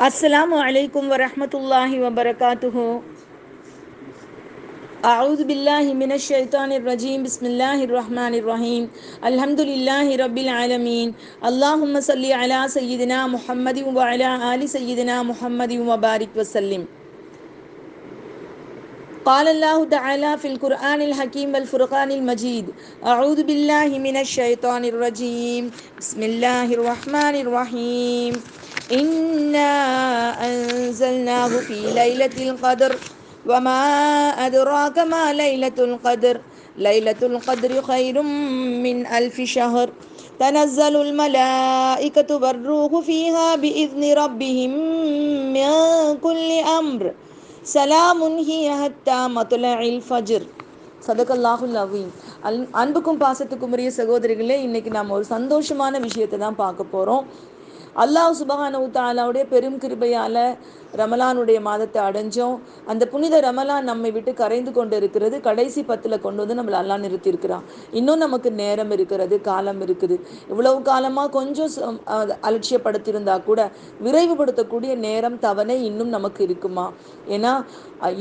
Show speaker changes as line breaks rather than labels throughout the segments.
السلام عليكم ورحمة الله وبركاته. أعوذ بالله من الشيطان الرجيم. بسم الله الرحمن الرحيم. الحمد لله رب العالمين. اللهم صل على سيدنا محمد وعلى آل سيدنا محمد وبارك وسلم. قال الله تعالى في القرآن الحكيم والفرقان المجيد أعوذ بالله من الشيطان الرجيم. بسم الله الرحمن الرحيم. إنا أنزلناه في ليلة القدر وما أدراك ما ليلة القدر ليلة القدر خير من ألف شهر تنزل الملائكة والروح فيها بإذن ربهم من كل أمر சலாமுன் ஹிய ஹத்தா மதுலஇல் ஃபஜ்ர் சதகல்லாஹுல் அவீம் அல் அன்புக்கும் பாசத்துக்கும் உரிய சகோதரிகளே இன்னைக்கு நம்ம ஒரு சந்தோஷமான விஷயத்தை தான் பார்க்க போகிறோம் அல்லாஹ் சுபஹானு தாலாவுடைய பெரும் கிருபையால் ரமலானுடைய மாதத்தை அடைஞ்சோம். அந்த புனித ரமலான் நம்மை விட்டு கரைந்து கொண்டு இருக்கிறது கடைசி பத்தில் கொண்டு வந்து நம்மளை அல்லா நிறுத்தியிருக்கிறான். இன்னும் நமக்கு நேரம் இருக்கிறது காலம் இருக்குது. இவ்வளவு காலமாக கொஞ்சம் அலட்சியப்படுத்தியிருந்தா கூட விரைவுபடுத்தக்கூடிய நேரம் தவணை இன்னும் நமக்கு இருக்குமா? ஏன்னா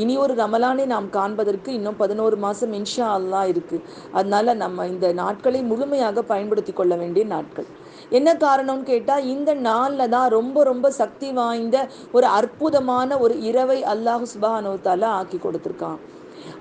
இனி ஒரு ரமலானை நாம் காண்பதற்கு இன்னும் பதினோரு மாதம் இன்ஷா அல்லா இருக்குது அதனால நம்ம இந்த நாட்களை முழுமையாக பயன்படுத்தி கொள்ள வேண்டிய நாட்கள். என்ன காரணம்னு கேட்டால் இந்த நாளில் தான் ரொம்ப ரொம்ப சக்தி வாய்ந்த ஒரு அற்புதமான ஒரு இரவை அல்லாஹு சுபானோத்தால ஆக்கி கொடுத்துருக்கான்.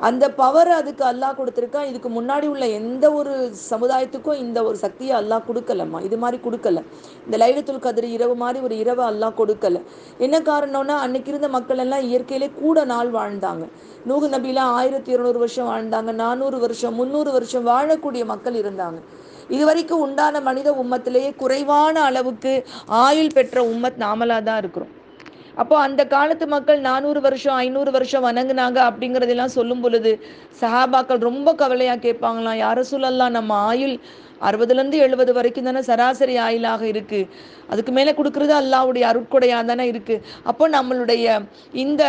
அந்த பவர் அதுக்கு அல்லாஹ் கொடுத்துருக்கான். இதுக்கு முன்னாடி உள்ள எந்த ஒரு சமுதாயத்துக்கும் இந்த ஒரு சக்தியை அல்லாஹ் கொடுக்கலம்மா. இது மாதிரி கொடுக்கல. இந்த லைலத்துல் கதிரி இரவு மாதிரி ஒரு இரவு அல்லாஹ் கொடுக்கல. என்ன காரணம்னா அன்னைக்கு இருந்த மக்கள் எல்லாம் இயற்கையிலே கூட நாள் வாழ்ந்தாங்க. நூகு நபிலாம் ஆயிரத்தி இருநூறு வருஷம் வாழ்ந்தாங்க. நானூறு வருஷம் முந்நூறு வருஷம் வாழக்கூடிய மக்கள் இருந்தாங்க. இதுவரைக்கும் உண்டான மனித உம்மத்திலேயே குறைவான அளவுக்கு ஆயுள் பெற்ற உம்மத் நாமலாக தான் இருக்கிறோம். அப்போ அந்த காலத்து மக்கள் நானூறு வருஷம் ஐநூறு வருஷம் வணங்குனாங்க அப்படிங்கிறதெல்லாம் சொல்லும் பொழுது சஹாபாக்கள் ரொம்ப கவலையாக கேட்பாங்களாம் யார சொல்லலாம் நம்ம ஆயுள் அறுபதுலேருந்து எழுபது வரைக்கும் தானே சராசரி ஆயுளாக இருக்குது அதுக்கு மேலே கொடுக்குறது அல்லாவுடைய அருட்கொடையாக தானே இருக்குது அப்போ நம்மளுடைய இந்த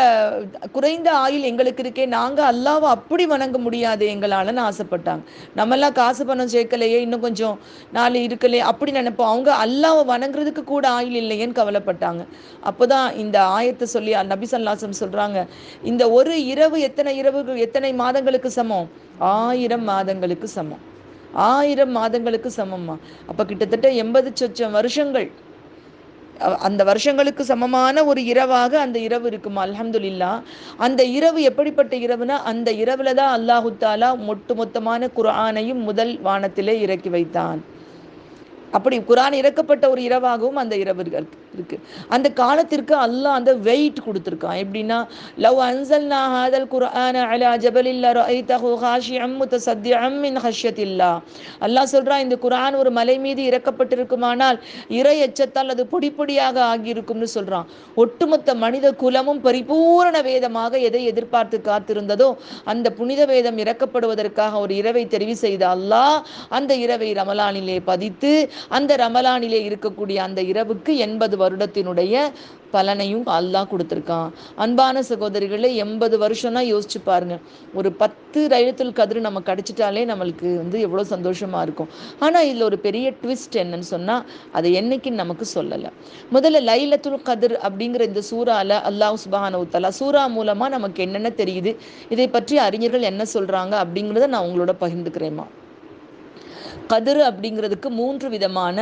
குறைந்த ஆயுள் எங்களுக்கு இருக்கே நாங்கள் அல்லாவை அப்படி வணங்க முடியாது எங்களாலன்னு ஆசைப்பட்டாங்க. நம்மெல்லாம் காசு பணம் சேர்க்கலையே இன்னும் கொஞ்சம் நாலு இருக்கலையே அப்படி நினைப்போம். அவங்க அல்லாவை வணங்குறதுக்கு கூட ஆயுள் இல்லையேன்னு கவலைப்பட்டாங்க. அப்போ தான் இந்த ஆயத்தை சொல்லி நபி சல்லாசம் சொல்கிறாங்க இந்த ஒரு இரவு எத்தனை இரவு எத்தனை மாதங்களுக்கு சமம்? ஆயிரம் மாதங்களுக்கு சமம். ஆயிரம் மாதங்களுக்கு சமம்மா. அப்போ கிட்டத்தட்ட எண்பது சொச்சம் வருஷங்கள். அந்த வருஷங்களுக்கு சமமான ஒரு இரவாக அந்த இரவு இருக்குமா? அல்ஹம்துல்லா அந்த இரவு எப்படிப்பட்ட இரவுனா அந்த இரவுல தான் அல்லாஹு தாலா மொட்டு மொத்தமான குரானையும் முதல் வானத்திலே இறக்கி வைத்தான். அப்படி குரான் இறக்கப்பட்ட ஒரு இரவாகவும் அந்த இரவு இருக்கு. அந்த காலத்திற்கு அல்லாஹ் அந்த வெயிட் கொடுத்துருக்கான். எப்படின்னா லவ் அன்சல்னா ஹாதல் குர்ஆன அலா ஜபலில்லா ரஐதஹு ஹாஷியம் முத்தசத்திஅம் மின் ஹஷ்யத்தில்லா அல்லாஹ் சொல்றான் இந்த குர்ஆன் ஒரு மலை மீது இறக்கப்பட்டிருக்குமானால் இறை எச்சத்தால் அது பொடிப்பொடியாக ஆகியிருக்கும்னு சொல்றான். ஒட்டுமொத்த மனித குலமும் பரிபூரண வேதமாக எதை எதிர்பார்த்து காத்திருந்ததோ அந்த புனித வேதம் இறக்கப்படுவதற்காக ஒரு இரவை தெரிவு செய்த அல்லாஹ் அந்த இரவை ரமலானிலே பதித்து அந்த ரமலானிலே இருக்கக்கூடிய அந்த இரவுக்கு எண்பது வருடத்தினுடைய பலனையும் அல்லாஹ் கொடுத்துருக்கான். அன்பான சகோதரிகளே எண்பது வருஷம்னா யோசிச்சு பாருங்க. ஒரு பத்து ரயிலத்தில் கதிர் நம்ம கிடைச்சிட்டாலே நம்மளுக்கு வந்து எவ்வளோ சந்தோஷமா இருக்கும். ஆனால் இதில் ஒரு பெரிய ட்விஸ்ட் என்னன்னு சொன்னால் அதை என்னைக்குன்னு நமக்கு சொல்லலை. முதல்ல லைலத்துல் கதிர் அப்படிங்கிற இந்த சூறால அல்லாஹ் சுபஹான உத்தலா சூறா மூலமாக நமக்கு என்னென்ன தெரியுது? இதை பற்றி அறிஞர்கள் என்ன சொல்கிறாங்க அப்படிங்கிறத நான் உங்களோட பகிர்ந்துக்கிறேம்மா. கதிர் அப்படிங்கிறதுக்கு மூன்று விதமான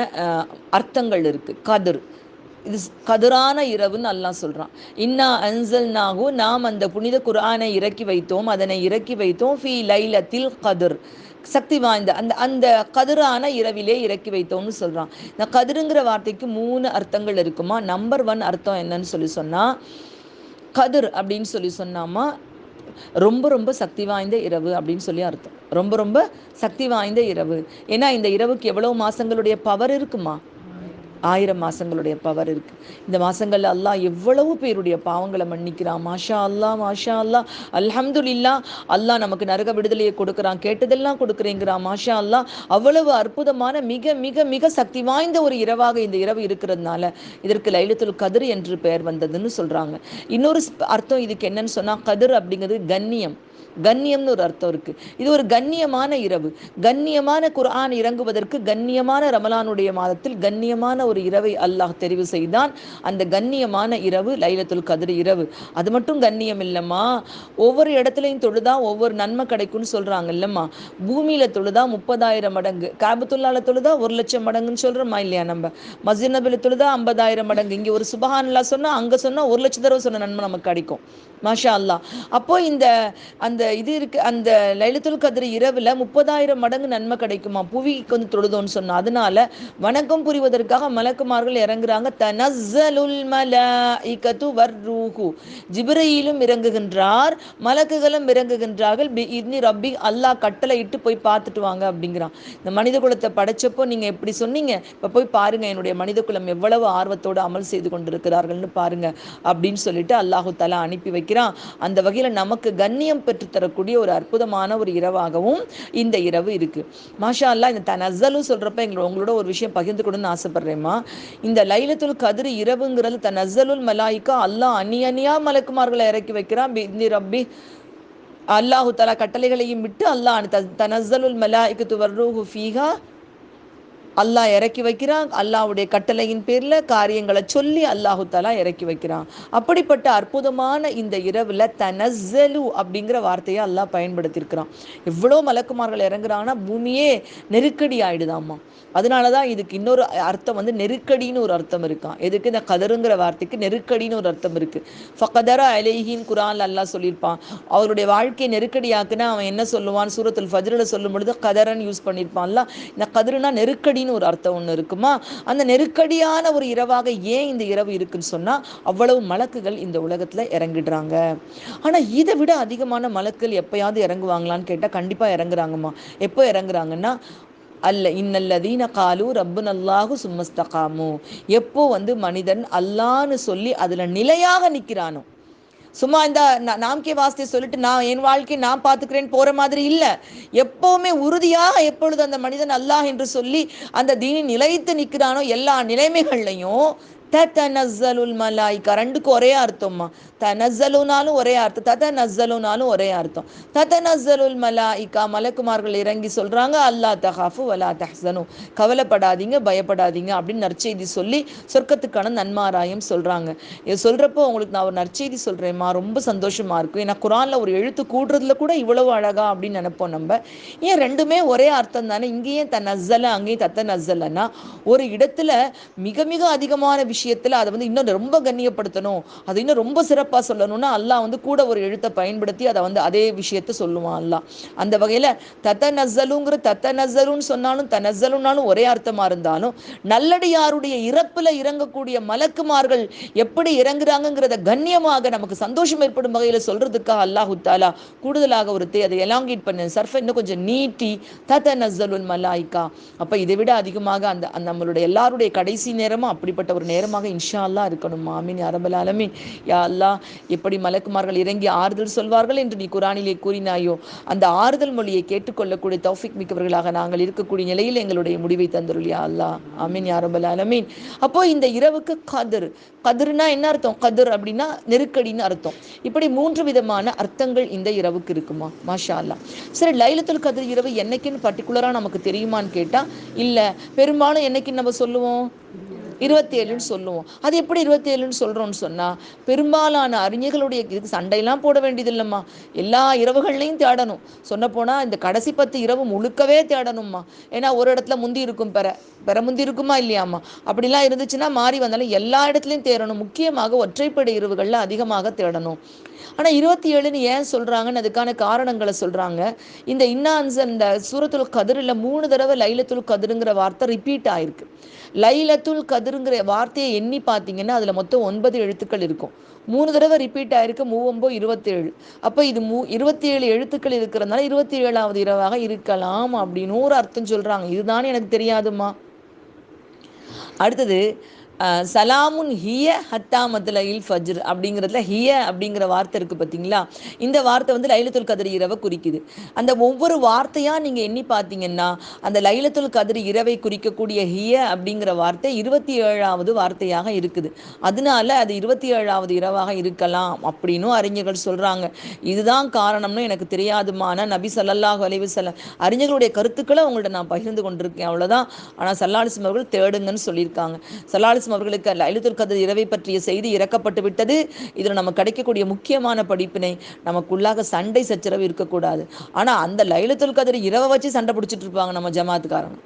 அர்த்தங்கள் இருக்கு. கதிர். இது கதிரான இரவுன்னு அல்லாஹ் சொல்கிறான் இன்னா அன்சல் நாகு நாம் அந்த புனித குரானை இறக்கி வைத்தோம். அதனை இறக்கி வைத்தோம். ஃபி லைலத்தில் கதிர். சக்தி வாய்ந்த அந்த அந்த கதிரான இரவிலே இறக்கி வைத்தோம்னு சொல்கிறான் இந்த கதிருங்கிற வார்த்தைக்கு மூணு அர்த்தங்கள் இருக்குமா? நம்பர் ஒன் அர்த்தம் என்னன்னு சொல்லி சொன்னால் கதிர் அப்படின்னு சொல்லி சொன்னாமா? ரொம்ப ரொம்ப சக்தி வாய்ந்த இரவு அப்படின்னு சொல்லி அர்த்தம். ரொம்ப ரொம்ப சக்தி வாய்ந்த இரவு. ஏன்னா இந்த இரவுக்கு எவ்வளவு மாசங்களுடைய பவர் இருக்குமா? ஆயிரம் மாதங்களுடைய பவர் இருக்குது இந்த மாதங்களில் அல்லாஹ் எவ்வளவு பேருடைய பாவங்களை மன்னிக்கிறான். மாஷா அல்லா மாஷா அல்லா அல்ஹம்துல்லா அல்லாஹ் நமக்கு நரக விடுதலையை கொடுக்குறான். கேட்டதெல்லாம் கொடுக்குறேங்கிறான். மாஷா அல்லா அவ்வளவு அற்புதமான மிக மிக மிக சக்தி வாய்ந்த ஒரு இரவாக இந்த இரவு இருக்கிறதுனால இதற்கு லைலத்துல் கதிர் என்று பெயர் வந்ததுன்னு சொல்கிறாங்க இன்னொரு அர்த்தம் இதுக்கு என்னன்னு சொன்னால் கதிர் அப்படிங்கிறது கண்ணியம். கண்ணியம்னு ஒரு அர்த்தம் இருக்கு. இது ஒரு கண்ணியமான இரவு. கண்ணியமான குர்ஆன் இறங்குவதற்கு கண்ணியமான ரமலானுடைய மாதத்தில் கண்ணியமான ஒரு இரவை அல்லாஹ் தெரிவு செய்தான். அந்த கண்ணியமான இரவு லைலத்துல் கதிர் இரவு. அது மட்டும் கண்ணியம் இல்லைம்மா. ஒவ்வொரு இடத்துலையும் தொழுதா ஒவ்வொரு நன்மை கிடைக்கும்னு சொல்றாங்க இல்லைம்மா. பூமியில தொழுதா முப்பதாயிரம் மடங்கு. காபத்துல்லால தொழுதா ஒரு லட்சம் மடங்குன்னு சொல்றோமா இல்லையா நம்ம? மஸ்ஜித் தொழுதா ஐம்பதாயிரம் மடங்கு. இங்க ஒரு சுபஹான்லா சொன்னா அங்க சொன்னா ஒரு லட்சம் தடவை சொன்ன நன்மை நமக்கு கிடைக்கும். மாஷா அல்லாஹ் அப்போ இந்த அந்த இது இருக்கு அந்த லைலத்துல் கதிர் இரவுல முப்பதாயிரம் மடங்கு நன்மை கிடைக்குமா? புவிக்கு வந்து தொழுதோன்னு சொன்னா. அதனால வணக்கம் புரிவதற்காக மலக்குமார்கள் இறங்குறாங்க. தனஸ்ஸலுல் மலாயிகத்து வர்ரூஹு. ஜிப்ரீலும் இறங்குகின்றார் மலக்குகளும் இறங்குகின்றார்கள். பி இத்னி ரப்பி அல்லாஹ் கட்டளை இட்டு போய் பார்த்துட்டு வாங்க அப்படிங்கிறான். இந்த மனித குலத்தை படைச்சப்போ நீங்க எப்படி சொன்னீங்க? இப்ப போய் பாருங்க என்னுடைய மனித குலம் எவ்வளவு ஆர்வத்தோடு அமல் செய்து கொண்டிருக்கிறார்கள்னு பாருங்க அப்படின்னு சொல்லிட்டு அல்லாஹு தலா அனுப்பி வைக்கிறான் அந்த வகையில் நமக்கு கண்ணியம் பெற்றுத்தரக்கூடிய ஒரு அற்புதமான ஒரு இரவாகவும் இந்த இரவு இருக்கு. மாஷா அல்லாஹ் இந்த தனஸ்ஸலும் சொல்றப்ப எங்களை உங்களோட ஒரு விஷயம் பகிர்ந்துக்கணும்னு ஆசைப்படுறேம்மா. இந்த லைலத்துல் கதிர் இரவுங்கிறது தனசலுல் மலாய்க்கா அல்லாஹ் அணி அணியா மலக்குமார்களை இறக்கி வைக்கிறான். பிஇத்னி ரப்பி அல்லாஹு தலா கட்டளைகளையும் விட்டு அல்லாஹ் தனசலுல் மலாய்க்கு துவர்ரூஹு ஃபீஹா அல்லாஹ் இறக்கி வைக்கிறான். அல்லாஹ்வுடைய கட்டளையின் பேரில் காரியங்களை சொல்லி அல்லாஹு தலா இறக்கி வைக்கிறான். அப்படிப்பட்ட அற்புதமான இந்த இரவில் தனசலு அப்படிங்கிற வார்த்தையை அல்லாஹ் பயன்படுத்தியிருக்கிறான். எவ்வளோ மலக்குமார்கள் இறங்குறாங்கன்னா பூமியே நெருக்கடி ஆயிடுதாம்மா. அதனால தான் இதுக்கு இன்னொரு அர்த்தம் வந்து நெருக்கடின்னு ஒரு அர்த்தம் இருக்கான் எதுக்கு? இந்த கதருங்கிற வார்த்தைக்கு நெருக்கடின்னு ஒரு அர்த்தம் இருக்கு. ஃபகதர அலைஹின் குரான் அல்லாஹ் சொல்லியிருப்பான். அவருடைய வாழ்க்கையை நெருக்கடியாக்குனா அவன் என்ன சொல்லுவான்? சூரத்துல் ஃபஜ்ரில் சொல்லும் பொழுது கதரன் யூஸ் பண்ணியிருப்பான்ல. இந்த கதிருனா நெருக்கடின்னு ஒரு அர்த்தம் ஒன்று இருக்குமா? அந்த நெருக்கடியான ஒரு இரவாக ஏன் இந்த இரவு இருக்குன்னு சொன்னா அவ்வளவு மலக்குகள் இந்த உலகத்துல இறங்கிடுறாங்க. ஆனா இதை விட அதிகமான மலக்குகள் எப்பயாவது இறங்குவாங்களான்னு கேட்டா கண்டிப்பா இறங்குறாங்கம்மா. எப்போ இறங்குறாங்கன்னா அல்ல இன்னல்லதீன காலு ரப்புன் அல்லாஹு சும்மஸ்தகாமு. எப்போ வந்து மனிதன் அல்லான்னு சொல்லி அதுல நிலையாக நிக்கிறானோ சும்மா இந்த நாம்கே வாஸ்தே சொல்லிட்டு நான் என் வாழ்க்கையை நான் பார்த்துக்கிறேன் போற மாதிரி இல்ல. எப்பவுமே உறுதியாக எப்பொழுது அந்த மனிதன் அல்லாஹ் என்று சொல்லி அந்த தீனி நிலைத்து நிற்கிறானோ எல்லா நிலைமைகள்லையும் தத்தனஸ்ஸலுல் மலாய்க்கா ரெண்டுக்கும் ஒரே அர்த்தம்மா. தனஸ்ஸலுனாலும் ஒரே அர்த்தம் தத்தனஸ்ஸலுனாலும் ஒரே அர்த்தம். தத்தனஸ்ஸலுல் மலாய்க்கா மலக்குமார்கள் இறங்கி சொல்றாங்க அல்லா தஹாஃபு வலா தஹ்சனு. கவலைப்படாதீங்க பயப்படாதீங்க அப்படின்னு நற்செய்தி சொல்லி சொர்க்கத்துக்கான நன்மாராயம் சொல்றாங்க. இது சொல்றப்போ உங்களுக்கு நான் ஒரு நற்செய்தி சொல்கிறேம்மா ரொம்ப சந்தோஷமா இருக்கும். ஏன்னா குரான்ல ஒரு எழுத்து கூடுறதுல கூட இவ்வளவு அழகா அப்படின்னு நினைப்போம் நம்ம. ஏன் ரெண்டுமே ஒரே அர்த்தம் தானே? இங்கேயும் த நஸ்ஸல அங்கேயும் தத்த நஸ்ஸலன்னா ஒரு இடத்துல மிக மிக அதிகமான விஷயத்துல அதை வந்து இன்னும் ரொம்ப கண்ணியப்படுத்தணும். அதை இன்னும் ரொம்ப சிறப்பா சொல்லணும்னா அல்லாஹ் வந்து கூட ஒரு எழுத்தை பயன்படுத்தி அதை வந்து அதே விஷயத்த சொல்லுவான் அல்லாஹ். அந்த வகையில தத்த நசலுங்கிற தத்த நசலுன்னு சொன்னாலும் தனஸ்ஸலுனாலும் ஒரே அர்த்தமா இருந்தாலும் நல்லடியாருடைய இறப்புல இறங்கக்கூடிய மலக்குமார்கள் எப்படி இறங்குறாங்கங்கிறத கண்ணியமாக நமக்கு சந்தோஷம் ஏற்படும் வகையில சொல்றதுக்காக அல்லாஹு தாலா கூடுதலாக ஒரு தே அதை எலாங்கேட் பண்ண சர்ஃபை இன்னும் கொஞ்சம் நீட்டி தத்த நசலுன் மலாய்க்கா. அப்ப இதை விட அதிகமாக அந்த நம்மளுடைய எல்லாருடைய கடைசி நேரமும் அப்படிப்பட்ட ஒரு நேரம் நேரமாக இன்ஷா அல்லா இருக்கணும்? ஆமீன் அரபல் ஆலமீன். யா அல்லாஹ் எப்படி மலக்குமார்கள் இறங்கி ஆறுதல் சொல்வார்கள் என்று நீ குரானிலே கூறினாயோ அந்த ஆறுதல் மொழியை கேட்டுக்கொள்ளக்கூடிய தௌஃபிக் மிக்கவர்களாக நாங்கள் இருக்கக்கூடிய நிலையில் எங்களுடைய முடிவை தந்துருள் யா அல்லாஹ். ஆமீன் யா ரபல் ஆலமீன். அப்போ இந்த இரவுக்கு கதிர் கதிர்னா என்ன அர்த்தம்? கதிர் அப்படின்னா நெருக்கடின்னு அர்த்தம். இப்படி மூன்று விதமான அர்த்தங்கள் இந்த இரவுக்கு இருக்குமா? மாஷா அல்லாஹ் சரி லைலத்துல் கதிர் இரவு என்னைக்குன்னு பர்டிகுலராக நமக்கு தெரியுமான்னு கேட்டால் இல்லை. பெரும்பாலும் என்னைக்குன்னு நம்ம சொல்லுவோம்? இருபத்தி ஏழுன்னு சொல்லுவோம். அது எப்படி இருபத்தி ஏழுன்னு சொல்றோம்னு சொன்னா பெரும்பாலான அறிஞர்களுடைய இதுக்கு சண்டையெல்லாம் போட வேண்டியது இல்லைம்மா எல்லா இரவுகள்லையும் தேடணும். சொன்ன போனா இந்த கடைசி பத்து இரவு முழுக்கவே தேடணும்மா. ஏன்னா ஒரு இடத்துல முந்தி இருக்கும் பெற பெற முந்தி இருக்குமா இல்லையாம்மா? அப்படிலாம் இருந்துச்சுன்னா மாறி வந்தாலும் எல்லா இடத்துலையும் தேடணும். முக்கியமாக ஒற்றைப்படை இரவுகள்ல அதிகமாக தேடணும். ஆனா இருபத்தி ஏழுன்னு ஏன் சொல்றாங்கன்னு அதுக்கான காரணங்களை சொல்றாங்க. இந்த இன்னான்ஸ் இந்த சூரத்துல் கதிரில் மூணு தடவை லைலத்துல் கதிருங்கிற வார்த்தை ரிப்பீட் ஆயிருக்கு. லைலத்துல் கதிருங்கிற வார்த்தையை எண்ணி பார்த்தீங்கன்னா அதுல மொத்தம் ஒன்பது எழுத்துக்கள் இருக்கும். மூணு தடவை ரிப்பீட் ஆயிருக்கு மூவம்போ இருபத்தேழு. அப்போ இது மூ இருபத்தி ஏழு எழுத்துக்கள் இருக்கிறதுனால இருபத்தி ஏழாவது இரவாக இருக்கலாம் அப்படின்னு ஒரு அர்த்தம் சொல்றாங்க. இதுதானே எனக்கு தெரியாதுமா அடுத்தது சலாமுன் ஹிய ஹத்தா இல் ஃபஜ்ர் அப்படிங்கிறதுல ஹிய அப்படிங்கிற வார்த்தை இருக்குது பார்த்தீங்களா இந்த வார்த்தை வந்து லைலத்துல் கதிர் இரவை குறிக்குது. அந்த ஒவ்வொரு வார்த்தையாக நீங்கள் எண்ணி பார்த்தீங்கன்னா அந்த லைலத்துல் கதிர் இரவை குறிக்கக்கூடிய ஹிய அப்படிங்கிற வார்த்தை இருபத்தி ஏழாவது வார்த்தையாக இருக்குது. அதனால அது இருபத்தி ஏழாவது இரவாக இருக்கலாம் அப்படின்னும் அறிஞர்கள் சொல்கிறாங்க இதுதான் காரணம்னு எனக்கு தெரியாதுமான நபி சல்லாஹ் அலைவு செல்ல அறிஞர்களுடைய கருத்துக்களை அவங்கள்ட்ட நான் பகிர்ந்து கொண்டிருக்கேன். அவ்வளோதான் ஆனால் சல்லாலிசம் அவர்கள் தேடுங்கன்னு சொல்லியிருக்காங்க. சல்லாலிஸ்லம் அவர்களுக்கு லைலத்துல் கதிர் இரவை பற்றிய செய்தி இறக்கப்பட்டு விட்டது. இதில் நமக்கு கிடைக்கக்கூடிய முக்கியமான படிப்பினை நமக்குள்ளாக சண்டை சச்சரவு இருக்கக்கூடாது. ஆனால் அந்த லைலத்துல் கதிர் இரவை வச்சு சண்டை பிடிச்சிட்டு இருப்பாங்க நம்ம ஜமாத்துக்காரங்க.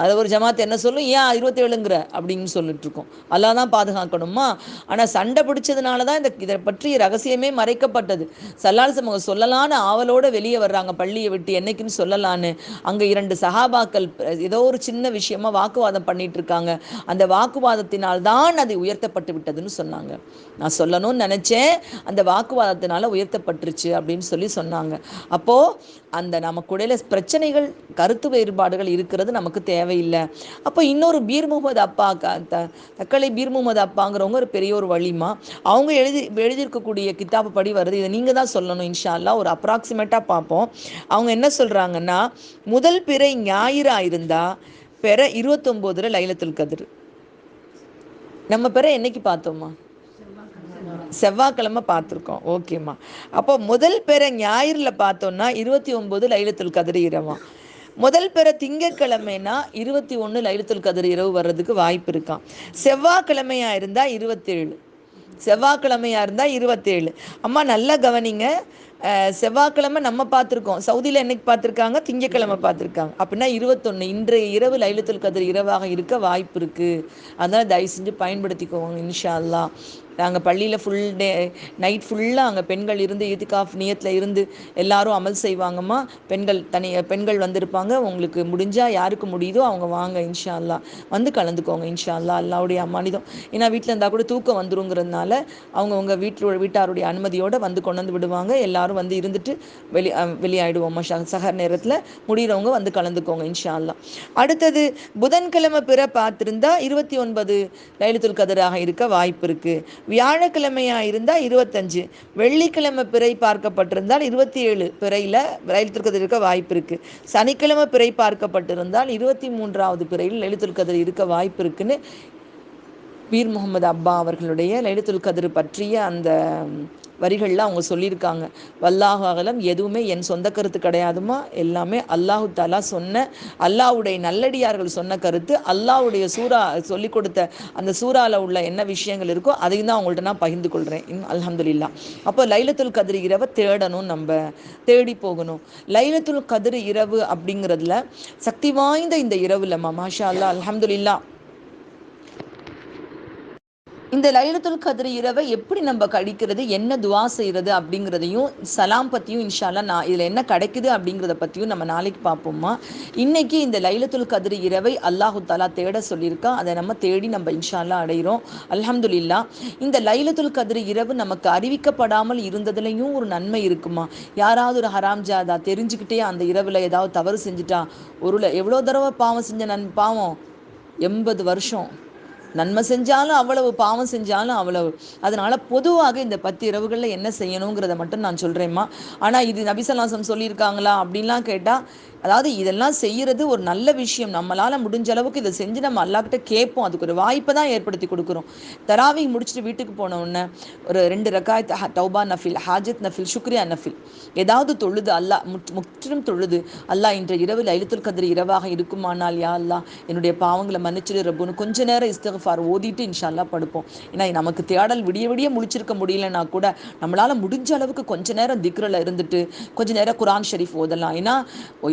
அதை ஒரு ஜமாத் என்ன சொல்லும் ஏன் இருபத்தேழுங்கிற? அப்படின்னு சொல்லிட்டு இருக்கோம் அல்லா தான் பாதுகாக்கணுமா? ஆனால் சண்டை பிடிச்சதுனால தான் இந்த இதை பற்றிய ரகசியமே மறைக்கப்பட்டது. சல்லால் சமூக சொல்லலான்னு ஆவலோடு வெளியே வர்றாங்க. பள்ளியை விட்டு என்னைக்குன்னு சொல்லலான்னு. அங்கே இரண்டு சகாபாக்கள் ஏதோ ஒரு சின்ன விஷயமா வாக்குவாதம் பண்ணிட்டு இருக்காங்க அந்த வாக்குவாதத்தினால் தான் அது உயர்த்தப்பட்டு விட்டதுன்னு சொன்னாங்க. நான் சொல்லணும்னு நினச்சேன். அந்த வாக்குவாதத்தினால உயர்த்தப்பட்டுருச்சு அப்படின்னு சொல்லி சொன்னாங்க. அப்போது அந்த நமக்குடையில பிரச்சனைகள் கருத்து வேறுபாடுகள் இருக்கிறது நமக்கு தேவையில்லை. அப்போ இன்னொரு பீர் முகமது அப்பா த தக்கலை பீர் முகமது அப்பாங்கிறவங்க ஒரு பெரிய ஒரு வழிமா அவங்க எழுதி எழுதியிருக்கக்கூடிய கித்தாப்பு படி வருது. இதை நீங்கள் தான் சொல்லணும் இன்ஷால்லா ஒரு அப்ராக்சிமேட்டாக பார்ப்போம். அவங்க என்ன சொல்கிறாங்கன்னா முதல் பிறை ஞாயிறாக இருந்தால் பெற இருபத்தொம்போதுல லைலத்துல் கதிர். நம்ம பெற என்னைக்கு பார்த்தோமா செவ்வாய்க்கிழமை பார்த்துருக்கோம். ஓகேம்மா அப்போ முதல் பெற ஞாயிறில் பார்த்தோன்னா இருபத்தி ஒம்பது லைலத்துல் கதிர் இரவா. முதல் பெற திங்கக்கிழமைனா இருபத்தி ஒன்று லைலத்துல் கதிர் இரவு வர்றதுக்கு வாய்ப்பு இருக்கான் செவ்வாய்க்கிழமையாக இருந்தால் இருபத்தேழு. செவ்வாய்க்கிழமையாக இருந்தால் இருபத்தேழு. அம்மா நல்லா கவனிங்க. செவ்வாய்க்கிழமை நம்ம பார்த்துருக்கோம். சவுதியில் என்னைக்கு பார்த்துருக்காங்க? திங்கக்கிழமை பார்த்துருக்காங்க. அப்படின்னா இருபத்தொன்று இன்றைய இரவு லைலத்துல் கதிர் இரவாக இருக்க வாய்ப்பு இருக்குது அதனால் தயவு செஞ்சு பயன்படுத்திக்கோங்க இன்ஷா அல்லா நாங்கள் பள்ளியில் ஃபுல் டே நைட் ஃபுல்லாக அங்கே பெண்கள் இருந்து ஈத்திகாஃப் நியத்தில் இருந்து எல்லாரும் அமல் செய்வாங்கம்மா. பெண்கள் தனி பெண்கள் வந்திருப்பாங்க. உங்களுக்கு முடிஞ்சால் யாருக்கு முடியுதோ அவங்க வாங்க இன்ஷா அல்லா வந்து கலந்துக்கோங்க இன்ஷா அல்லா அல்லாவுடைய அம்மானிதம் ஏன்னா வீட்டில் இருந்தால் கூட தூக்கம் வந்துருங்கிறதுனால அவங்க உங்கள் வீட்டில் வீட்டாருடைய அனுமதியோடு வந்து கொண்டு வந்து விடுவாங்க. எல்லாரும் வந்து இருந்துட்டு வெளி வெளியாயிடுவோம்மா சகர் நேரத்தில் முடிகிறவங்க வந்து கலந்துக்கோங்க இன்ஷா அல்லா அடுத்தது புதன்கிழமை பிற பார்த்துருந்தா இருபத்தி ஒன்பது லைலத்துல் கதிராக இருக்க வாய்ப்பு இருக்குது வியாழக்கிழமையாக இருந்தால் இருபத்தஞ்சு வெள்ளிக்கிழமை பிறை பார்க்கப்பட்டிருந்தால் இருபத்தி ஏழு பிறையில் லைலத்துல் இருக்க வாய்ப்பு இருக்குது சனிக்கிழமை பிறை பார்க்கப்பட்டிருந்தால் இருபத்தி மூன்றாவது பிறையில் லைலத்துல் கதிர் இருக்க வாய்ப்பு இருக்குன்னு பீர் முகமது அப்பா அவர்களுடைய லலித்துல் கதிர் பற்றிய அந்த வரிகளில் அவங்க சொல்லியிருக்காங்க. வல்லாஹு அகலம் எதுவுமே என் சொந்த கருத்து கிடையாதுமா? எல்லாமே அல்லாஹு தாலா சொன்ன அல்லாவுடைய நல்லடியார்கள் சொன்ன கருத்து அல்லாவுடைய சூறா சொல்லி கொடுத்த அந்த சூறாவில் உள்ள என்ன விஷயங்கள் இருக்கோ அதையும் தான் அவங்கள்ட்ட நான் பகிர்ந்து கொள்கிறேன் அலமதுல்லா அப்போ லைலத்துல் கதிர் இரவை தேடணும் நம்ம. தேடி போகணும். லைலத்துல் கதிர் இரவு அப்படிங்கிறதுல சக்தி வாய்ந்த இந்த இரவுலம்மா மாஷா அல்லா அலமதுல்லா இந்த லைலத்துல் கதிர் இரவை எப்படி நம்ம கழிக்கிறது என்ன துவா செய்கிறது அப்படிங்கிறதையும் சலாம் பற்றியும் இன்ஷால்லா நான் இதில் என்ன கிடைக்குது அப்படிங்கிறத பற்றியும் நம்ம நாளைக்கு பார்ப்போமா இன்னைக்கு இந்த லைலத்துல் கதிர் இரவை அல்லாஹு தாலா தேட சொல்லியிருக்கா. அதை நம்ம தேடி நம்ம இன்ஷால்லா அடைகிறோம் அல்ஹம்துலில்லா இந்த லைலத்துல் கதிர் இரவு நமக்கு அறிவிக்கப்படாமல் இருந்ததுலையும் ஒரு நன்மை இருக்குமா? யாராவது ஒரு ஹராம் ஜாதா தெரிஞ்சுக்கிட்டே அந்த இரவில் ஏதாவது தவறு செஞ்சுட்டா ஒரு எவ்வளோ தடவை பாவம் செஞ்ச நன் பாவம்? எண்பது வருஷம். நன்மை செஞ்சாலும் அவ்வளவு பாவம் செஞ்சாலும் அவ்வளவு. அதனால பொதுவாக இந்த பத்து இரவுகளில் என்ன செய்யணுங்கிறத மட்டும் நான் சொல்கிறேம்மா ஆனால் இது நபிசல்லாசம் சொல்லியிருக்காங்களா அப்படின்லாம் கேட்டால் அதாவது இதெல்லாம் செய்கிறது ஒரு நல்ல விஷயம். நம்மளால் முடிஞ்ச அளவுக்கு இதை செஞ்சு நம்ம அல்லாக்கிட்ட கேட்போம். அதுக்கு ஒரு வாய்ப்பை தான் ஏற்படுத்தி கொடுக்குறோம். தராவி முடிச்சுட்டு வீட்டுக்கு போன உடனே ஒரு ரெண்டு ரக்காயத் தௌபா நஃபில் ஹாஜத் நஃபில் சுக்ரியா நஃபில். ஏதாவது தொழுது அல்லாஹ் முற்றிலும் தொழுது அல்லா இன்ற இரவு லைலத்துல் கதிர் இரவாக இருக்குமானால் யா அல்லா என்னுடைய பாவங்களை மன்னிச்சிடு ரப்புன்னு கொஞ்ச நேரம் இஸ்தகஃபார் ஓதிட்டு இன்ஷால்லா படுப்போம். ஏன்னா நமக்கு தேடல் விடிய விடிய முடிச்சிருக்க முடியலன்னா கூட நம்மளால் முடிஞ்ச அளவுக்கு கொஞ்ச நேரம் திக்ரில் இருந்துட்டு கொஞ்ச நேரம் குரான் ஷெரீஃப் ஓதலாம். ஏன்னா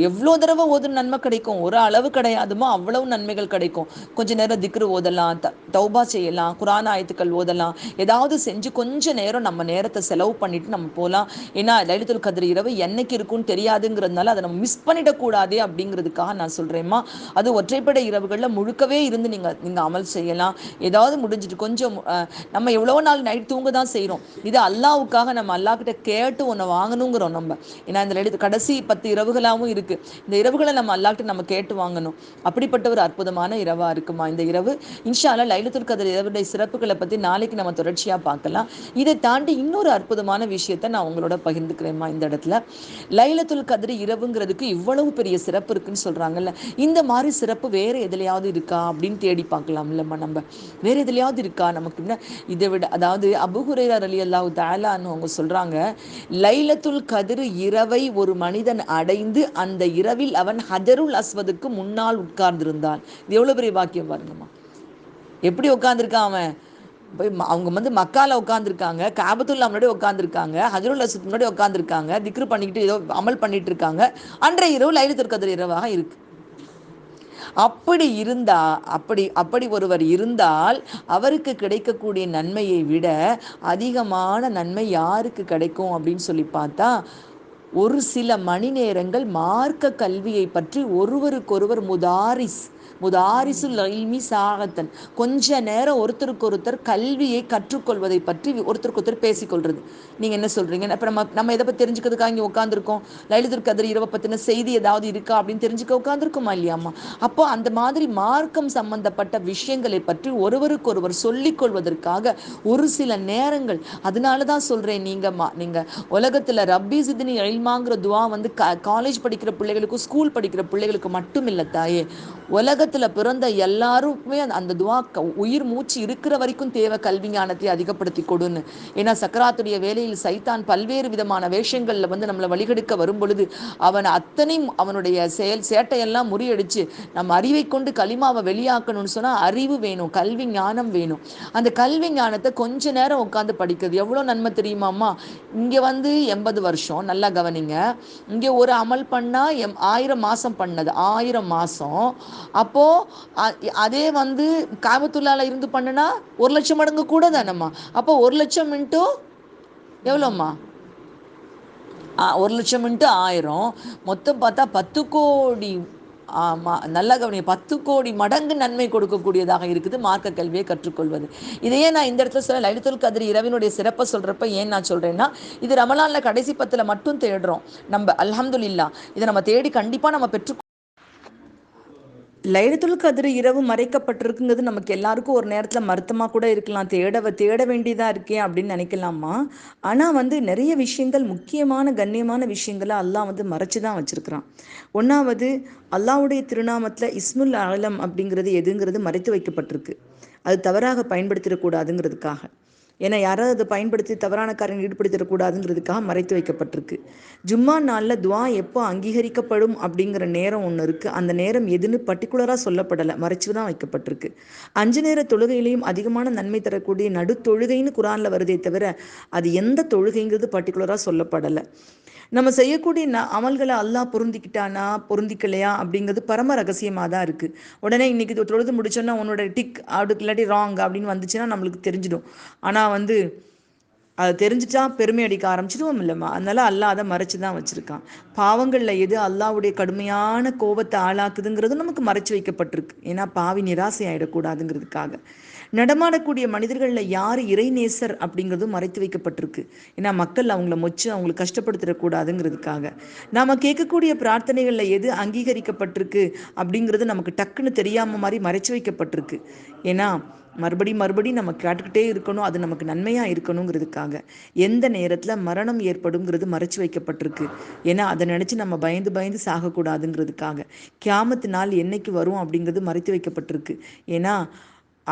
எவ்வளோ தடவை ஓதுன நன்மை கிடைக்கும். ஒரு அளவு கிடையாதுமோ அவ்வளவு நன்மைகள் கிடைக்கும். கொஞ்ச நேரம் திக்ரு ஓதலாம் த தௌபா செய்யலாம் குரான் ஆயத்துக்கள் ஓதலாம். ஏதாவது செஞ்சு கொஞ்ச நேரம் நம்ம நேரத்தை செலவு பண்ணிட்டு நம்ம போகலாம் ஏன்னா லைலத்துல் கதிர் இரவு என்னைக்கு இருக்கும்னு தெரியாதுங்கிறதுனால அதை நம்ம மிஸ் பண்ணிடக்கூடாதே அப்படிங்கிறதுக்காக நான் சொல்கிறேம்மா அது ஒற்றைப்படை இரவுகளில் முழுக்கவே இருந்து நீங்கள் நீங்கள் அமல் செய்யலாம். ஏதாவது முடிஞ்சிட்டு கொஞ்சம் நம்ம எவ்வளோ நாள் நைட் தூங்க தான் செய்கிறோம் இது அல்லாவுக்காக நம்ம அல்லாக்கிட்ட கேட்டு ஒன்று வாங்கணுங்கிறோம் நம்ம. ஏன்னா இந்த லலித் கடைசி பத்து இரவுகளாகவும் இருக்குது இந்த இரவுகளை நம்ம அல்லாட்டு நம்ம கேட்டு வாங்கணும். அப்படிப்பட்ட ஒரு அற்புதமான இரவாக இருக்குமா இந்த இரவு? இன்ஷால லைலத்துல் கதிர் இரவுடைய சிறப்புகளை பற்றி நாளைக்கு நம்ம தொடர்ச்சியாக பார்க்கலாம். இதை தாண்டி இன்னொரு அற்புதமான விஷயத்தை நான் உங்களோட பகிர்ந்துக்கிறேம்மா இந்த இடத்துல. லைலத்துல் கதிர் இரவுங்கிறதுக்கு இவ்வளவு பெரிய சிறப்பு இருக்குன்னு சொல்கிறாங்கல்ல இந்த மாதிரி சிறப்பு வேறு எதுலையாவது இருக்கா அப்படின்னு தேடி பார்க்கலாம் இல்லைம்மா நம்ம. வேறு எதுலையாவது இருக்கா நமக்கு என்ன இதை விட அதாவது அபுஹுரேரர் அலி அல்லாஹு தாலான்னு அவங்க சொல்கிறாங்க லைலத்துல் கதிர் இரவை ஒரு மனிதன் அடைந்து அந்த இரவில் அவன் ஹஜருல் அஸ்வதுக்கு முன்னால் உட்கார்ந்திருந்தான். இது எவ்வளோ பெரிய பாக்கியம் பாருங்கம்மா. எப்படி உட்காந்துருக்கான் அவன்? போய் அவங்க வந்து மக்கால உட்காந்துருக்காங்க காபத்துல்லா முன்னாடி உட்காந்துருக்காங்க ஹஜருல் அஸ்வத் முன்னாடி உட்காந்துருக்காங்க திக்ரு பண்ணிக்கிட்டு ஏதோ அமல் பண்ணிட்டு இருக்காங்க அன்றைய இரவு லைலத்துல் கதிர் இரவாக இருக்கு. அப்படி இருந்தா அப்படி அப்படி ஒருவர் இருந்தால் அவருக்கு கிடைக்கக்கூடிய நன்மையை விட அதிகமான நன்மை யாருக்கு கிடைக்கும் அப்படின்னு சொல்லி பார்த்தா ஒரு சில மணி நேரங்கள் மார்க்க கல்வியை பற்றி ஒருவருக்கொருவர் முதாரிஸ் முதாரிசுல் இல்மி சாகத்தன். கொஞ்ச நேரம் ஒருத்தருக்கு ஒருத்தர் கல்வியை கற்றுக்கொள்வதை பற்றி ஒருத்தருக்கு ஒருத்தர் பேசிக்கொள்றது. நீங்கள் என்ன சொல்கிறீங்க இப்போ நம்ம நம்ம எதை பற்றி தெரிஞ்சுக்கிறதுக்காக இங்கே உட்காந்துருக்கோம் லலிதர் கதிர் இரவை பற்றின செய்தி ஏதாவது இருக்கா அப்படின்னு தெரிஞ்சுக்க உட்காந்துருக்குமா இல்லையாம்மா? அப்போ அந்த மாதிரி மார்க்கம் சம்பந்தப்பட்ட விஷயங்களை பற்றி ஒருவருக்கொருவர் சொல்லிக் கொள்வதற்காக ஒரு சில நேரங்கள். அதனால தான் சொல்கிறேன் நீங்கள் மா நீங்கள் உலகத்தில் ரப்பி சிதினி எல்மாங்கிற துவா வந்து க காலேஜ் படிக்கிற பிள்ளைகளுக்கும் ஸ்கூல் படிக்கிற பிள்ளைகளுக்கு மட்டும் இல்லை தாயே. உலகத்தில் பிறந்த எல்லாருக்குமே அந்த- அந்த துவா க- உயிர் மூச்சு இருக்கிற வரைக்கும் தேவை கல்வி ஞானத்தை அதிகப்படுத்தி கொடுன்னு. ஏன்னா சக்கராத்துடைய வேலையில் சைத்தான் பல்வேறு விதமான வேஷங்களில் வந்து நம்மளை வழிகெடுக்க வரும் பொழுது அவன் அத்தனை அவனுடைய செயல் சேட்டையெல்லாம் முறியடிச்சு நம்ம அறிவை கொண்டு களிமாவை வெளியாக்கணும்னு சொன்னால் அறிவு வேணும் கல்வி ஞானம் வேணும். அந்த கல்வி ஞானத்தை கொஞ்ச நேரம் உட்காந்து படிக்கிறது. எவ்வளோ நன்மை தெரியுமாம்மா இங்கே வந்து எண்பது வருஷம் நல்லா கவனிங்க. இங்கே ஒரு அமல் பண்ணால் எம் ஆயிரம் மாதம் பண்ணது. ஆயிரம் மாதம் அப்போது அதே வந்து காபத்துள்ளால இருந்து பண்ணுனா ஒரு லட்சம் மடங்கு கூட தானம்மா. அப்போ ஒரு லட்சம் இன்ட்டு எவ்வளோம்மா? ஒரு லட்சம் இன்ட்டு ஆயிரம். மொத்தம் பார்த்தா பத்து கோடி ஆமாம் நல்ல கவனி பத்து கோடி மடங்கு நன்மை கொடுக்கக்கூடியதாக இருக்குது மார்க்க கல்வியை கற்றுக்கொள்வது. இதையே நான் இந்த இடத்துல சொல்ல லைலத்துல் கதிரி இரவினுடைய சிறப்பை சொல்கிறப்ப ஏன் நான் சொல்கிறேன்னா இது ரமலானில் கடைசி பத்தில் மட்டும் தேடுறோம். நம்ம அல்ஹம்துலில்லா இதை நம்ம தேடி கண்டிப்பாக நம்ம பெற்று லைலத்துல் கதிர் இரவு மறைக்கப்பட்டிருக்குங்கிறது நமக்கு எல்லாருக்கும் ஒரு நேரத்தில் மருத்துவமாக கூட இருக்கலாம். தேட தேட வேண்டியதாக இருக்கே அப்படின்னு நினைக்கலாமா? ஆனால் வந்து நிறைய விஷயங்கள் முக்கியமான கண்ணியமான விஷயங்களை அல்லாஹ் வந்து மறைச்சு தான் வச்சுருக்கிறான். ஒன்றாவது அல்லாஹ்வுடைய திருநாமத்தில் இஸ்முல் அலம் அப்படிங்கிறது எதுங்கிறது மறைத்து வைக்கப்பட்டிருக்கு. அது தவறாக பயன்படுத்திடக்கூடாதுங்கிறதுக்காக ஏன்னா யாராவது அதை பயன்படுத்தி தவறான காரியம் ஈடுபடுத்திடக்கூடாதுங்கிறதுக்காக மறைத்து வைக்கப்பட்டிருக்கு. ஜும்மா நாளில் துவா எப்போ அங்கீகரிக்கப்படும் அப்படிங்கிற நேரம் ஒன்று இருக்குது அந்த நேரம் எதுன்னு பர்டிகுலராக சொல்லப்படலை. மறைச்சு தான் வைக்கப்பட்டிருக்கு. அஞ்சு நேர தொழுகையிலையும் அதிகமான நன்மை தரக்கூடிய நடு தொழுகைன்னு குரானில் வருதே தவிர அது எந்த தொழுகைங்கிறது பர்டிகுலராக சொல்லப்படலை. நம்ம செய்யக்கூடிய ந அமல்களை அல்லா பொருந்திக்கிட்டானா பொருந்திக்கலையா அப்படிங்கிறது பரம ரகசியமாக தான் இருக்குது உடனே இன்னைக்கு இது தொழுது முடிச்சோன்னா உன்னோட டிக் அப்படி இல்லாட்டி ராங் அப்படின்னு வந்துச்சுன்னா நம்மளுக்கு தெரிஞ்சிடும். ஆனால் வந்து அதை தெரிஞ்சுட்டா பெருமை அடிக்க ஆரம்பிச்சிடுவோம் இல்லைம்மா? அதனால அல்லாஹ் அதை மறைச்சு தான் வச்சுருக்கான். பாவங்களில் எது அல்லாவுடைய கடுமையான கோபத்தை ஆளாக்குதுங்கிறது நமக்கு மறைச்சு வைக்கப்பட்டிருக்கு. ஏன்னா பாவி நிராசை ஆகிடக்கூடாதுங்கிறதுக்காக நடமாடக்கூடிய மனிதர்களில் யார் இறைநேசர் அப்படிங்கிறதும் மறைத்து வைக்கப்பட்டிருக்கு. ஏன்னா மக்கள் அவங்கள மொச்சு அவங்களை கஷ்டப்படுத்திடக்கூடாதுங்கிறதுக்காக. நாம் கேட்கக்கூடிய பிரார்த்தனைகளில் எது அங்கீகரிக்கப்பட்டிருக்கு அப்படிங்கிறது நமக்கு டக்குன்னு தெரியாம மாதிரி மறைச்சு வைக்கப்பட்டிருக்கு. ஏன்னா மறுபடி மறுபடி நம்ம கேட்டுக்கிட்டே இருக்கணும். அது நமக்கு நன்மையாக இருக்கணுங்கிறதுக்காக. எந்த நேரத்தில் மரணம் ஏற்படுங்கிறது மறைச்சு வைக்கப்பட்டிருக்கு. ஏன்னா அதை நினச்சி நம்ம பயந்து பயந்து சாகக்கூடாதுங்கிறதுக்காக. கியாமத்து நாள் என்னைக்கு வரும் அப்படிங்கிறது மறைத்து வைக்கப்பட்டிருக்கு. ஏன்னா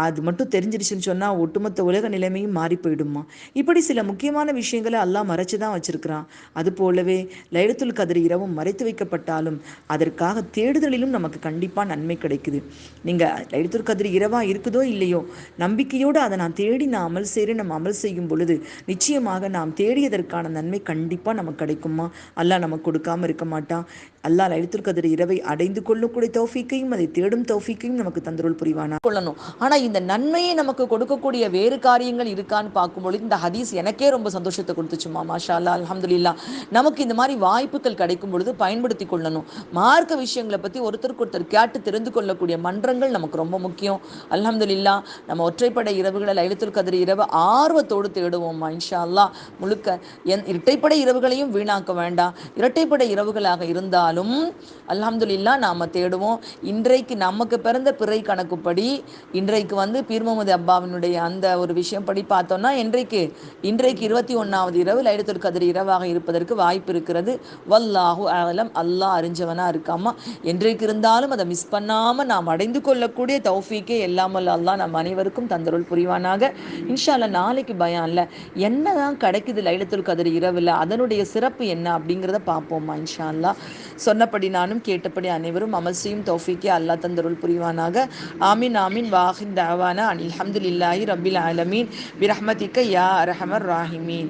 அது மட்டும் தெரிஞ்சிருச்சுன்னு சொன்னால் ஒட்டுமொத்த உலக நிலைமையும் மாறி போயிடுமா இப்படி சில முக்கியமான விஷயங்களை எல்லாம் மறைச்சு தான் வச்சிருக்கிறான். அது போலவே லைலத்துல் கதிர் இரவும் மறைத்து வைக்கப்பட்டாலும் அதற்காக தேடுதலிலும் நமக்கு கண்டிப்பாக நன்மை கிடைக்குது. நீங்கள் லைலத்துல் கதிர் இரவாக இருக்குதோ இல்லையோ நம்பிக்கையோடு அதை நான் தேடி நான் அமல் செய்கிறேன் நம்ம அமல் செய்யும் பொழுது நிச்சயமாக நாம் தேடியதற்கான நன்மை கண்டிப்பாக நமக்கு கிடைக்குமா அல்லாஹ் நமக்கு கொடுக்காம இருக்க மாட்டான். அல்லாஹ் லைலத்துல் கதிர் இரவை அடைந்து கொள்ளக்கூடிய தௌஃபீக்கையும் அதை தேடும் தௌஃபீக்கையும் நமக்கு தந்தருள் புரிவானா? கொள்ளணும். ஆனால் இந்த நன்மையை நமக்கு கொடுக்கக்கூடிய வேறு காரியங்கள் இருக்கான்னு பார்க்கும்பொழுது இந்த ஹதீஸ் எனக்கே ரொம்ப சந்தோஷத்தை கொடுத்துச்சுமா மாஷா அல்லா நமக்கு இந்த மாதிரி வாய்ப்புகள் கிடைக்கும் பொழுது பயன்படுத்தி கொள்ளணும். மார்க்க விஷயங்களை பற்றி ஒருத்தருக்கு ஒருத்தர் கேட்டு தெரிந்து கொள்ளக்கூடிய மன்றங்கள் நமக்கு ரொம்ப முக்கியம். அலமதுல்லா நம்ம ஒற்றைப்படை இரவுகளை லைலத்துல் கதிர் இரவு ஆர்வத்தோடு தேடுவோம்மா இன்ஷா அல்லாஹ் முழுக்க என் இரட்டைப்படை இரவுகளையும் வீணாக்க வேண்டாம். இரட்டைப்படை இரவுகளாக இருந்தாலும் அலமதுல்லா நாம் தேடுவோம். இன்றைக்கு நமக்கு பிறந்த பிறை கணக்குப்படி இன்றைக்கு வந்து பீர் முகமது அப்பாவினுடைய அந்த ஒரு விஷயம் படி பார்த்தோம்னா இன்றைக்கு இன்றைக்கு இருபத்தி ஒன்றாவது இரவு லைடத்துல் கதிர் இரவாக இருப்பதற்கு வாய்ப்பு இருக்கிறது. வல்லாஹு அலம் அல்லாஹ் அறிஞ்சவனா இருக்காமா என்றைக்கு இருந்தாலும் அதை மிஸ் பண்ணாமல் நாம் அடைந்து கொள்ளக்கூடிய தௌஃபீக்கே எல்லாமல் அல்லாஹ் நம் அனைவருக்கும் தந்தருள் புரிவானாக. இன்ஷா அல்லாஹ் நாளைக்கு பயான்ல என்னதான் கிடைக்குது லைடத்துல் கதிர் இரவில் அதனுடைய சிறப்பு என்ன அப்படிங்கிறத பார்ப்போம்மா இன்ஷா அல்லாஹ் சொன்னபடி நானும் கேட்டபடி அனைவரும் அமல் செய்யும் தௌஃபீக்கே அல்லாஹ் தந்தருள் புரிவானாக. ஆமீன் ஆமீன். வாஹின் தாவானா அனில் அஹமதுல்லாஹி ரபில் ஆலமீன். பிரஹ்மதிக்க யா அரஹமர் ராஹிமீன்.